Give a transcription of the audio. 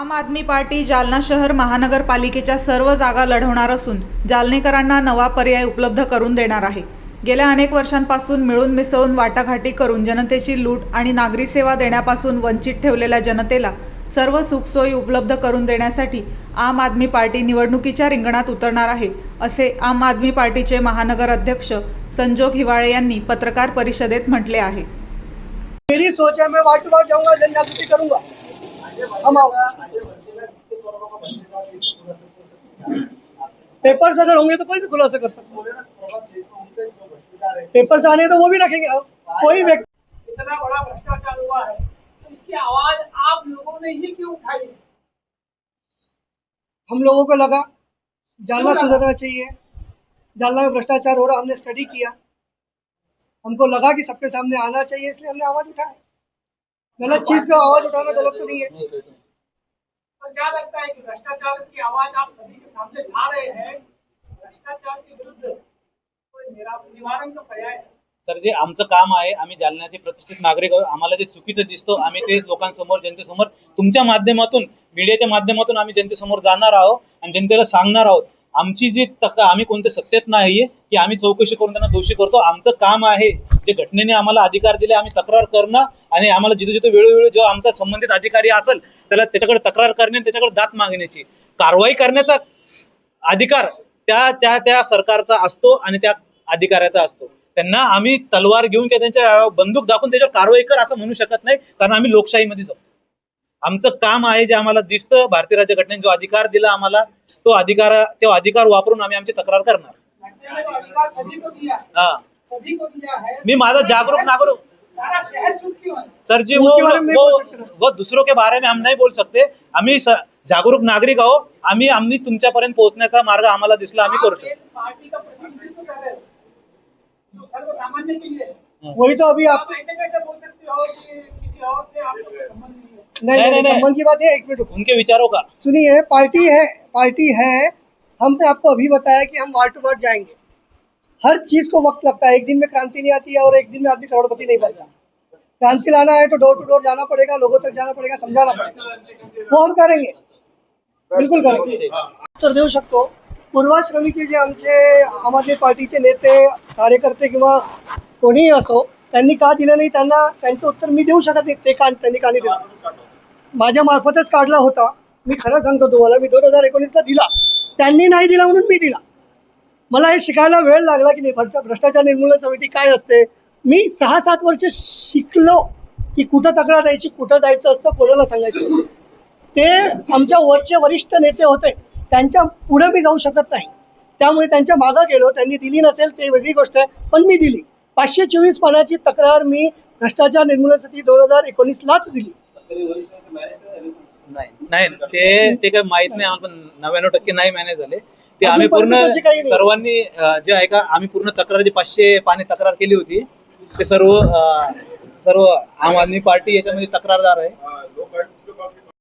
आम आदमी पार्टी जालना शहर महानगरपालिकेच्या सर्व जागा लढवणार असून जालनेकरांना नवा पर्याय उपलब्ध करून देणार आहे. गेल्या अनेक वर्षांपासून मिळून मिसळून वाटाघाटी करून जनतेची लूट आणि नागरी सेवा देण्यापासून वंचित ठेवलेल्या जनतेला सर्व सुखसोयी उपलब्ध करून देण्यासाठी आम आदमी पार्टी निवडणुकीच्या रिंगणात उतरणार आहे असे आम आदमी पार्टीचे महानगर अध्यक्ष संजोग हिवाळे यांनी पत्रकार परिषदेत म्हटले आहे. मेरी सोच है मैं वार्ड जाऊंगा जन जागृति करूंगा। हम पेपर्स अगर होंगे तो कोई भी खुलासा कर सकता है। पेपर्स आने तो वो भी रखेंगे कोई व्यक्ति इतना बड़ा भ्रष्टाचार हुआ है तो इसकी आवाज़ आप लोगों ने ही क्यों उठाई? हम लोगों को लगा जालना सुधरना चाहिए। जालना में भ्रष्टाचार हो रहा हमने स्टडी किया। हमको लगा कि सबके सामने आना चाहिए इसलिए हमने आवाज़ उठाया गलत चीज का आवाज उठाना गलत तो नहीं है। और क्या लगता है कि भ्रष्टाचार की आवाज आप सभी के सामने ला रहे हैं? भ्रष्टाचार के विरुद्ध निवारण का पर्याय है? सर जे आमचं काम आहे आम्ही जालन्याचे प्रतिष्ठित नागरिक आहोत. आम्हाला जे चुकीचं दिसतं आम्ही ते लोकांसमोर जनतेसमोर तुमच्या माध्यमातून मीडियाच्या माध्यमातून आम्ही जनतेसमोर जाणार आहोत आणि जनतेला सांगणार आहोत. आमची जी तक आम्ही कोणत्या सत्तेत नाहीये की आम्ही चौकशी करून त्यांना दोषी करतो आमचं काम आहे. जे घटनेने आम्हाला अधिकार दिले आम्ही तक्रार करणं आणि आम्हाला जिथे जिथे वेळोवेळी जो आमचा संबंधित अधिकारी असेल त्याला त्याच्याकडे तक्रार करणे आणि त्याच्याकडे दात मागण्याची. कारवाई करण्याचा अधिकार त्या त्या त्या सरकारचा असतो आणि त्या अधिकाऱ्याचा असतो. त्यांना आम्ही तलवार घेऊन किंवा त्यांच्या बंदूक दाखवून त्याच्यावर कारवाई कर असं म्हणू शकत नाही कारण आम्ही लोकशाहीमध्ये जाऊ आमचं काम आहे जे आम्हाला दिसतं भारतीय राज्यघटनेने जो अधिकार दिला आम्हाला तो अधिकार तो अधिकार वापरून आम्ही आमची तक्रार करणार. है. हा है मी माझा जागरूक नागरिक. सारा है जी वो नहीं वो ना। वो दूसरों के बारे में हम नहीं बोल सकते आम्ही जागरूक नागरिक आहो आम्ही आम्ही तुमच्यापर्यंत पोहोचण्याचा मार्ग आम्हाला दिसला आम्ही करू शकतो. हो। है वही तो अभी आप ऐसे कैसे बोल सकते हो कि किसी और से आपका संबंध नहीं है? नहीं नहीं। संबंध की बात है एक मिनट उनके विचारों का। सुनिए पार्टी है पार्टी है हमने आपको अभी बताया कि हम वार्ड टू वार्ड जाएँगे। हर चीज़ को वक्त लगता है एक दिन में क्रांति नहीं आती है और एक दिन में आदमी करोड़पति नहीं बनता। क्रांति लाना है तो डोर टू डोर जाना पड़ेगा लोगों तक जाना पड़ेगा समझाना पड़ेगा। वो हम करेंगे। बिलकुल करेंगे। उत्तर देऊ शकतो पूर्वाश्रमीचे जे आमचे आम आदमी पार्टीचे नेते कार्यकर्ते किंवा कोणीही असो त्यांनी का दिलं नाही त्यांना त्यांचं उत्तर मी देऊ शकत नाही ते का त्यांनी का नाही दिलं? माझ्या मार्फतच काढला होता. मी खरं सांगतो तुम्हाला मी दोन हजार एकोणीसला दिला. त्यांनी नाही दिला म्हणून मी दिला. मला हे शिकायला वेळ लागला की नाही? भ्रष्टाचार निर्मूलन समिती काय असते? मी सहा सात वर्ष शिकलो की कुठं तक्रार द्यायची कुठं जायचं असतं कोणाला सांगायचं ते आमच्या वरचे वरिष्ठ नेते होते. त्यांच्या पुढे मी जाऊ शकत नाही. त्यामुळे त्यांच्या मागं गेलो. त्यांनी दिली नसेल ते वेगळी गोष्ट आहे पण मी दिली. पाचशे चोवीस पानाची तक्रार मी भ्रष्टाचार निर्मूलनासाठी दोन हजार एकोणीसलाच दिली. नाही नाही ते ते काही माहीत नाही आम्हाला पण नव्याण्णव टक्के नाही मॅनेज झाले. ते आम्ही पूर्ण तशी काही नाही. सर्वांनी अं, जे आहे का आम्ही पूर्ण तक्रार जी पाचशे पाने तक्रार केली होती. ते सर्व अं, सर्व आम आदमी पार्टी याच्यामध्ये तक्रारदार आहे.